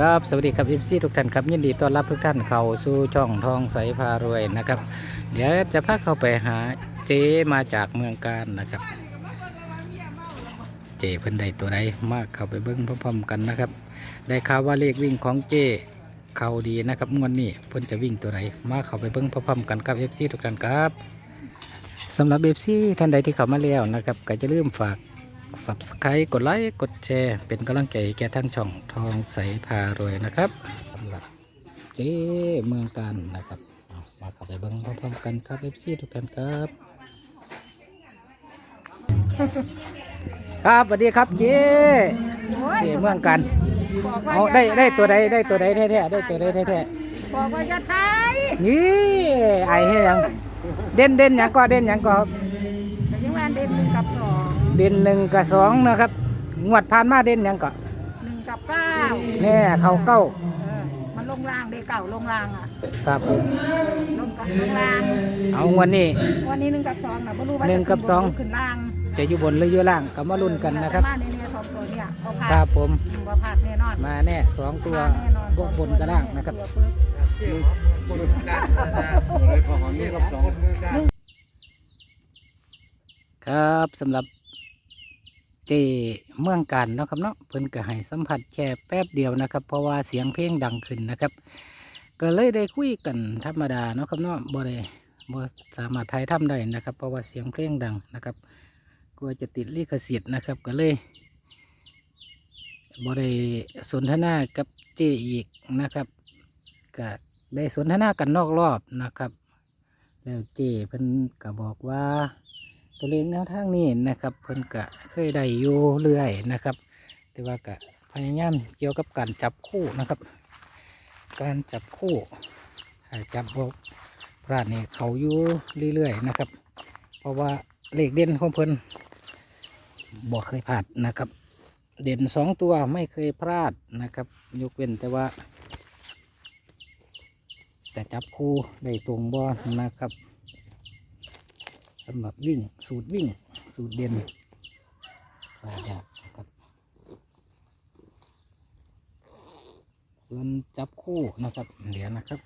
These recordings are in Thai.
ครับสวัสดีครับเอฟซีทุกท่านครับยินดีต้อนรับทุกท่านเข้าสู่ช่องทองใสพารวยนะครับ เดี๋ยวจะพาเข้าไปหาเจมาจากเมืองการนะครับ เจเพิ่นได้ตัวใดมากเข้าไปเบิ้งพร้อมๆกันนะครับ ได้ข่าวว่าเลขวิ่งของเจเข้าดีนะครับงวดนี้เพิ่นจะวิ่งตัวใดมาเข้าไปเบิ้งพร้อมๆกันครับเอฟซีทุกท่านครับสำหรับเอฟซีท่านใดที่เข้ามาแล้วนะครับก็จะลืมฝาก subscribe กดไลค์กดแชร์ เป็นกำลังใจให้แก่ทั้งช่องทองใสพารวยนะครับสำหรับเจ้เมืองการนะครับเอามาเข้าไปเบิ้งพร้อมๆกันครับเอฟซีทุกท่านครับ ครับสวัสดีครับเจ้เจ้เมืองการบอกว่าเอาได้ได้ตัวใดได้ตัวใดแท้ๆได้ตัวใดแท้บอกว่าจะไทยๆนี่ไอ้เฮียยังเด่นเด่นหยังก็เด่นหยังก็ครับ เด่นหนึ่งกับสองนะครับ งวดผ่านมาเด่นหยังก็หนึ่งกับเก้าแน่เขาเก้าเออมันลงล่างได้เก่าลงล่างอะครับผมลงกับลงล่าง เอางวันนี้ วันนี้หนึ่งกับสองนะไม่รู้ว่าหนึ่งกับสองจะขึ้นล่างจะอยู่บนหรืออยู่ล่างก็มาลุ้นกันนะครับ มาในเนี่ยสองตัวเนี่ยเอาผ่าครับผมว่าผ่านแน่นอนมาแน่สองตัวมาแน่นอนบวกบนกับล่างนะครับตัวปึ๊บครับสำหรับ เจเมืองการเนาะครับเนาะเพิ่นก็ให้สัมผัสแค่แป๊บเดียวนะครับ เพราะว่าเสียงเพลงดังขึ้นนะครับ ก็เลยได้คุยกันธรรมดาเนาะครับเนาะบ่ได้บ่สามารถถ่ายทำได้นะครับ เพราะว่าเสียงเพลงดังนะครับกลัวจะติดลิขสิทธิ์นะครับ ก็เลยบ่ได้สนทนากับเจอีกนะครับก็ได้สนทนากันนอกรอบนะครับ แล้วเจเพิ่นก็บอกว่า ตัวเลขแนวทางนี้นะครับ เพิ่นก็เคยได้อยู่เรื่อยนะครับ แต่ว่าก็พยายามเกี่ยวกับการจับคู่นะครับ การจับคู่จับบอกพลาดนี่เขาอยู่เรื่อยๆนะครับ เพราะว่าเลขเด่นของเพิ่นบอกเคยพลาดนะครับ เด่นสองตัวไม่เคยพลาดนะครับยกเว้นแต่ว่าจะจับคู่ได้ตรงบอนะครับ สำหรับวิ่งสูตรวิ่ง สูตรเด่นปลาดาบนะครับส่วนจับคู่นะครับเดี๋ยวนะครับ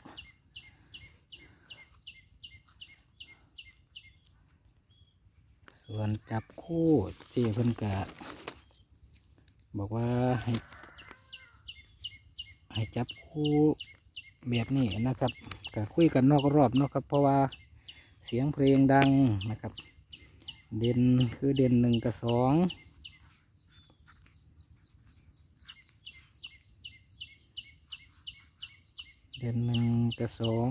ส่วนจับคู่เจเพิ่นกะบอกว่าให้ให้จับคู่แบบนี้นะครับก็คุยกันนอกรอบเนาะครับเพราะว่า เสียงเพลงดังนะครับ เด่นคือเด่นหนึ่งกับสองเด่นหนึ่งกับสอง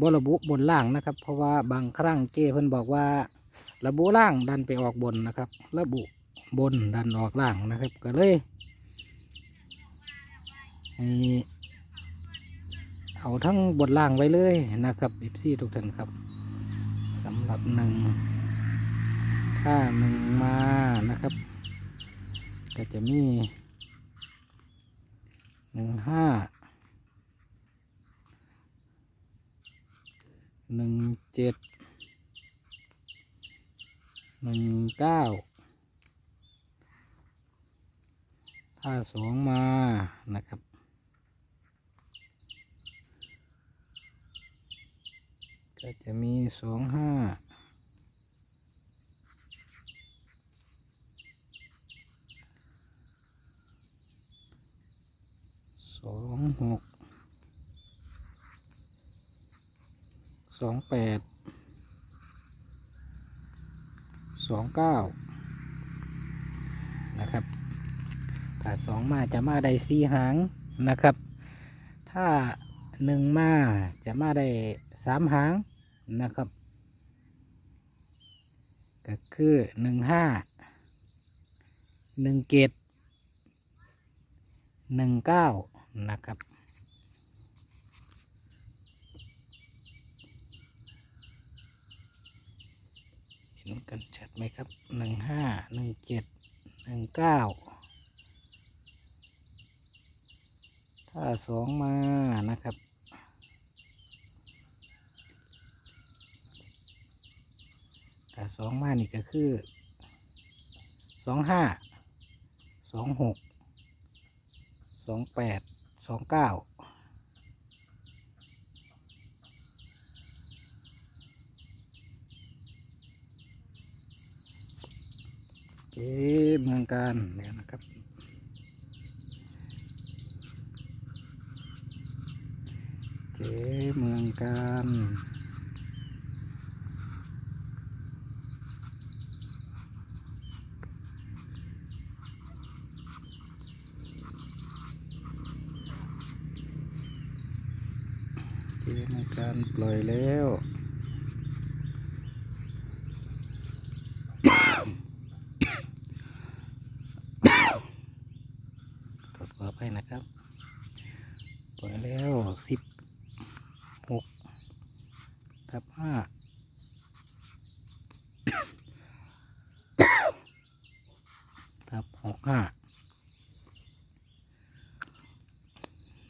บระบุบนล่างนะครับ เพราะว่าบางครั้งเจ้เพิ่นบอกว่า ระบุล่างดันไปออกบนนะครับ ระบุบนดันออกล่างนะครับ ก็เลยให้ เอาทั้งบนล่างไว้เลยนะครับอิซี่ทุกท่านครับสำหรับหนึ่งถ้าหนึ่งมานะครับ ก็จะมีหนึ่งห้าหนึ่งเจ็ดหนึ่งเก้าถ้าสองมานะครับ ก็จะมีสองห้าสองหกสองแปดสองเก้านะครับถ้าสองมาจะมาได้สี่หางนะครับ ถ้าหนึ่งมาจะมาได้สามหาง นะครับ ก็คือหนึ่งห้าหนึ่งเกตหนึ่งเก้านะครับเห็นกันชัดไหมครับหนึ่งห้าหนึ่งเจ็ดหนึ่งเก้าถ้าสองมานะครับ แต่ สองมานี่ก็คือสองห้าสองหกสองแปดสองเก้าเจ๊เมืองการเนี่ยนะครับเจ๊เมืองการ เจ๊เมืองกา รปล่อยแล้ว ขอขอไปนะครับปล่อยแล้วสิบหกทับห้าทับหกห้า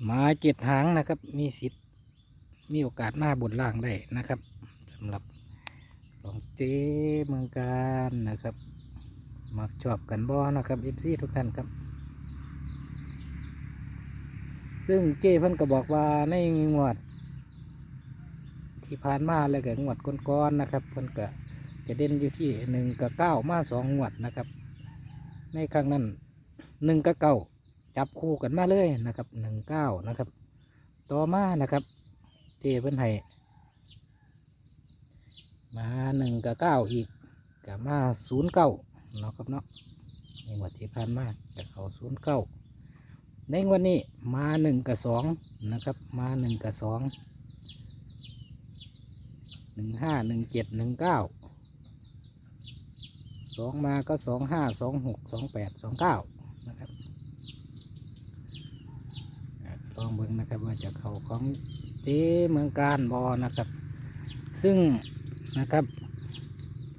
มาเจ็ดหางนะครับ มีสิทธิ์ มีโอกาสหน้าบนล่างได้นะครับสำหรับของเจ๊เมืองการนะครับ มักชอบกันบ่นะครับเอฟซีทุกท่านครับ ซึ่งเจ้เพิ่นก็บอกว่าในงวด ที่ผ่านมาแล้วก็งวดก้อนๆนะครับเพิ่นก็จะเด่นอยู่ที่หนึ่งกับเก้ามาสองงวดนะครับ ในครั้งนั้นหนึ่งกับเก้าจับคู่กันมาเลยนะครับหนึ่งเก้านะครับ ต่อมานะครับ เจ้เพิ่นให้มาหนึ่งกับเก้าอีกกับมาศูนย์เก้าเนาะครับเนาะในงวดที่ผ่านมาจะเขาศูนย์เก้าในวันนี้มาหนึ่งกับสองนะครับ มาหนึ่งกับสองหนึ่งห้าหนึ่งเจ็ดหนึ่งเก้าสองมาก็สองห้าสองหกสองแปดสองเก้านะครับลองเบิ่งนะครับว่าจะเข้าของ เจ๊เมืองการบอนะครับ ซึ่งนะครับ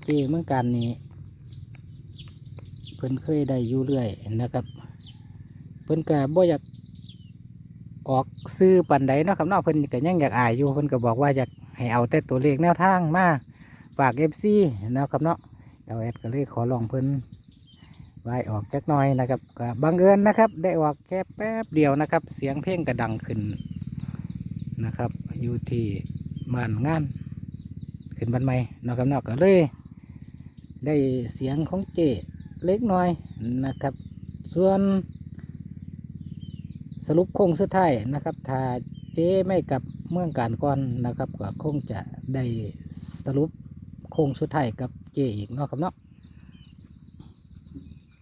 เจ๊เมืองการนี้เพิ่นเคยได้อยู่เรื่อยนะครับ เพิ่นก็บ่อยากออกซื้อปันใดเนาะครับเนาะเพิ่นก็ยังอยากอายอยู่เพิ่นก็บอกว่าอยากให้เอาแต่ตัวเลขแนวทางมาฝาก FC เนาะครับเนาะเดาแอดก็เลยขอลองเพิ่นไว้ออกจักหน่อยนะครับก็บังเอิญนะครับ ได้ออกแค่แป๊บเดียวนะครับ เสียงเพลงก็ดังขึ้น นะครับ อยู่ที่บ้านงานขึ้นบ้านใหม่นาะครับนาะก็เลย ได้เสียงของเจเล็กน้อยนะครับ ส่วน สรุปโค้งสุดท้ายนะครับถ้าเจไม่กลับเมืองการก่อนนะครับก็คงจะได้สรุปโค้งสุดท้ายกับเจอีกนาะครับเนาะ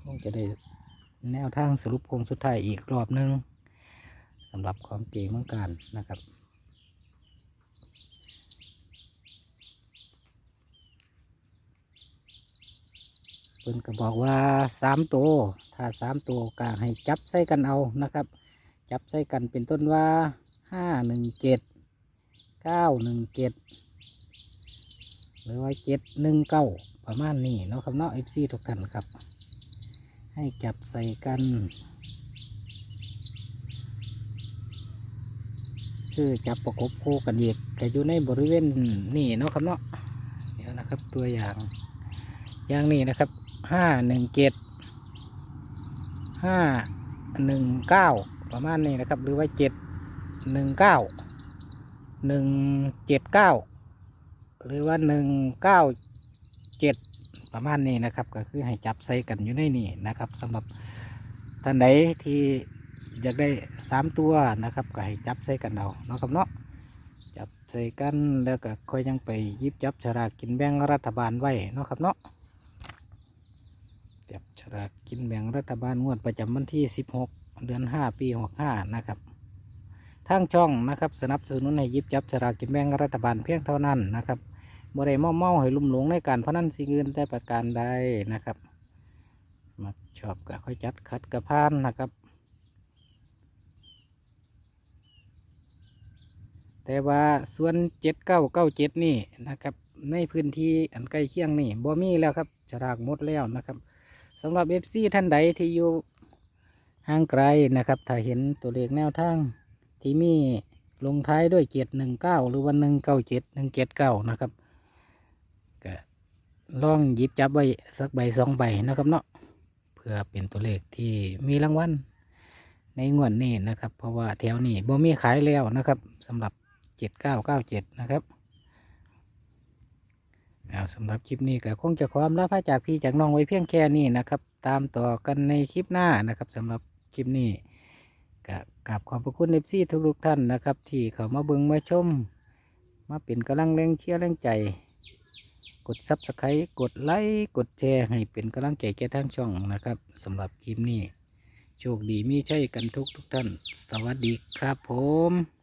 คงจะได้แนวทางสรุปโค้งสุดท้ายอีกรอบหนึงสำหรับของเจเมืองการนะครับ พิ่นก็บอกว่าสามตัวถ้าสามตัวก็ให้จับใส่กันเอานะครับ จับใส่กันเป็นต้นว่าห้าหนึ่งเจ็ดเก้าหนึ่งเจ็ดหรือว่าเจ็ดหนึ่งเก้าประมาณนี้เนาะครับเนาะเอฟซีทุกท่านครับ ให้จับใส่กันคือจับประกบคู่กันอีกแต่อยู่ในบริเวณนี่เนาะครับเนาะเดี๋ยวนะครับตัวอย่าง อย่างนี้นะครับห้าหนึ่งเจ็ดห้าหนึ่งเก้าประมาณนี้นะครับ หรือว่าเจ็ดหนึ่งเก้าหนึ่งเจ็ดเก้าหรือว่าหนึ่งเก้าเจ็ดประมาณนี้นะครับ ก็คือให้จับใส่กันอยู่ในนี่นะครับสำหรับท่านใดที่อยากได้สามตัวนะครับ ก็ให้จับใส่กันเอาเนาะครับเนาะจับใส่กันแล้วก็ค่อยยังไปยิบจับฉลากกินแบ่งรัฐบาลไว้เนาะครับเนาะ ลากกินแบ่งรัฐบาลงวดประจำวันที่ 16 เดือน 5 ปี 65 นะครับ ทางช่องนะครับสนับสนุนให้ยิบจับฉลากกินแบ่งรัฐบาลเพียงเท่านั้นนะครับบ่ได้มอมเมาให้ลุ่มหลงในการพนันสิ่งอื่นแต่ประการใดนะครับมาชอบก็ค่อยจัดคัดกระพานนะครับ แต่ว่าส่วนเจ็ดเก้าเก้าเจ็ดนี่นะครับ ในพื้นที่อันใกล้เคียงนี่บ่มีแล้วครับฉลากหมดแล้วนะครับ สำหรับเอฟซีท่านใดที่อยู่ห่างไกลนะครับ ถ้าเห็นตัวเลขแนวทางที่มีลงท้ายด้วยเจ็ดหนึ่งเก้าหรือวันหนึ่งเก้าเจ็ดหนึ่งเจ็ดเก้านะครับก็ลองหยิบจับไว้สักใบสองใบนะครับเนาะเพื่อเป็นตัวเลขที่มีรางวัลในงวดนี้นะครับ เพราะว่าแถวนี้บ่มีขายแล้วนะครับสำหรับเจ็ดเก้าเก้าเจ็ดนะครับ เอาสำหรับคลิปนี้ก็คงจะความลาพระจากพี่จากน้องไว้เพียงแค่นี้นะครับ ตามต่อกันในคลิปหน้านะครับสำหรับคลิปนี้ก็กราบขอบพระคุณเอฟซีทุกๆท่านนะครับ ที่เขามาเบิ่งมาชม มาเป็นกำลังแรงเชียร์แรงใจ กดซับสไครต์กดไลค์กดแชร์ให้เป็นกำลังใจแก่ทางช่องนะครับสำหรับคลิปนี้ โชคดีมีใช่กันทุกทุกท่าน สวัสดีครับผม